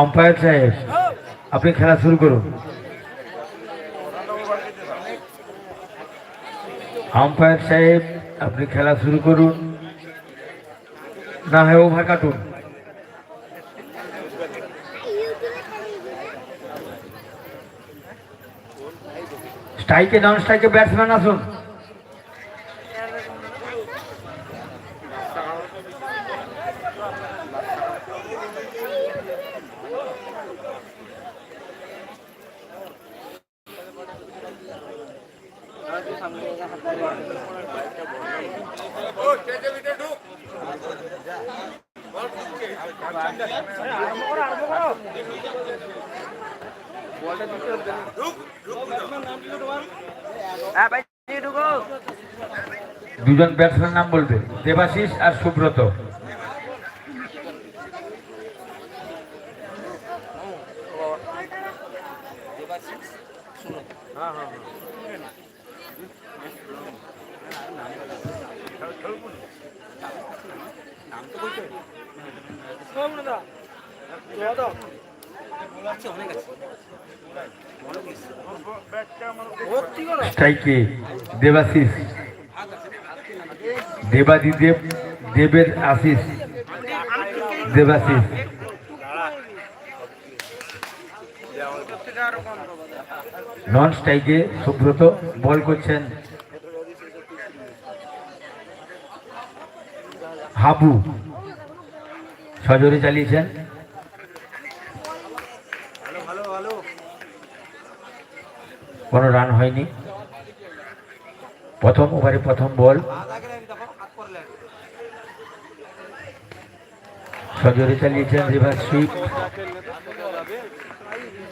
Umpire সাহেব, আপনি খেলা শুরু করুন। আম্পায়ার সাহেব, আপনি খেলা শুরু করুন। না হয় ওভার কাটুন। স্ট্রাইকে নন স্ট্রাইকে ব্যাটসম্যান আসুন। দুজন ব্যাটসম্যান নাম বলবে দেবাশিস আর সুব্রত। দেবাশিস। দেবাদিদেব দেবের আশিস। দেবাশিস। নন স্ট্রাইকে সুব্রত বল করছেন। হাবু সজোরে চালিয়েছেন। কোনো রান হয়নি। প্রথম ওভারে প্রথম বল। সজোরে চালিয়েছেন রিভার সুইপ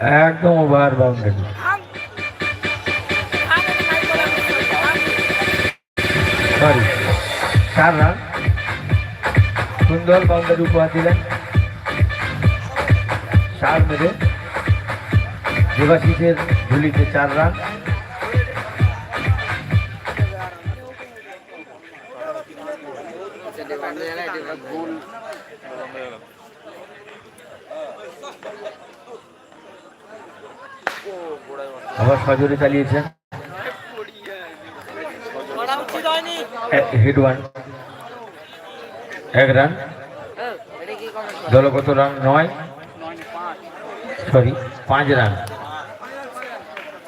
একদম ওভার বাউন্ডারি সরি চার রান? সুন্দর বাউন্ডারি উপহার দিলেন। চার মেরে দেবাশিসের ঝুলিতে চার রান। আবার সজোরে চালিয়েছেন হেড ওয়ান এক রান দলগত রান নয়? সরি পাঁচ রান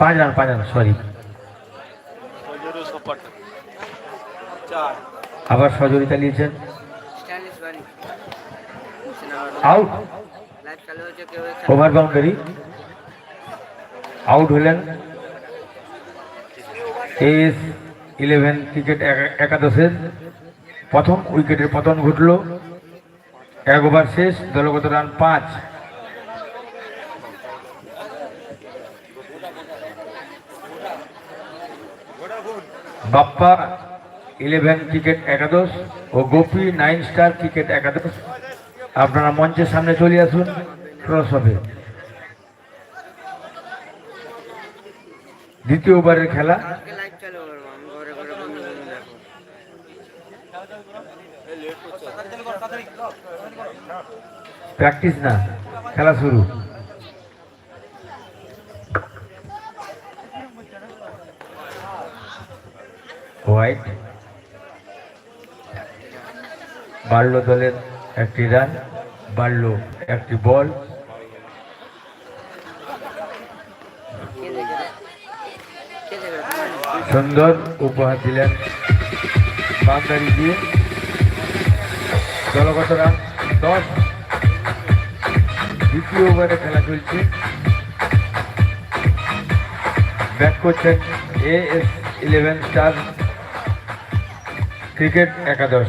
পাঁচ রান পাঁচ রান সরি আবার সজোরে চালিয়েছেন আউট ওভার বাউন্ডারি আউট হলেন। এস ইলেভেন ক্রিকেট একা- একাদশের প্রথম উইকেটের পতন ঘটল। এক ওভার শেষ, দলগত রান পাঁচ। বাপ্পা ইলেভেন ক্রিকেট একাদশ ও গোপী নাইন স্টার ক্রিকেট একাদশ। আপনারা মঞ্চের সামনে চলে আসুন, ক্রস হবে। দ্বিতীয় ওভারের খেলা? প্র্যাকটিস না, খেলা শুরু। হোয়াইট। বাড়লো দলের একটি রান, বাড়লো একটি বল। সুন্দর উপহার দিলেন বাউন্ডারি দিয়ে দলগত রান দশ। দ্বিতীয় ওভারে খেলা চলছে। ব্যাট করছেন A S eleven star cricket একাদশ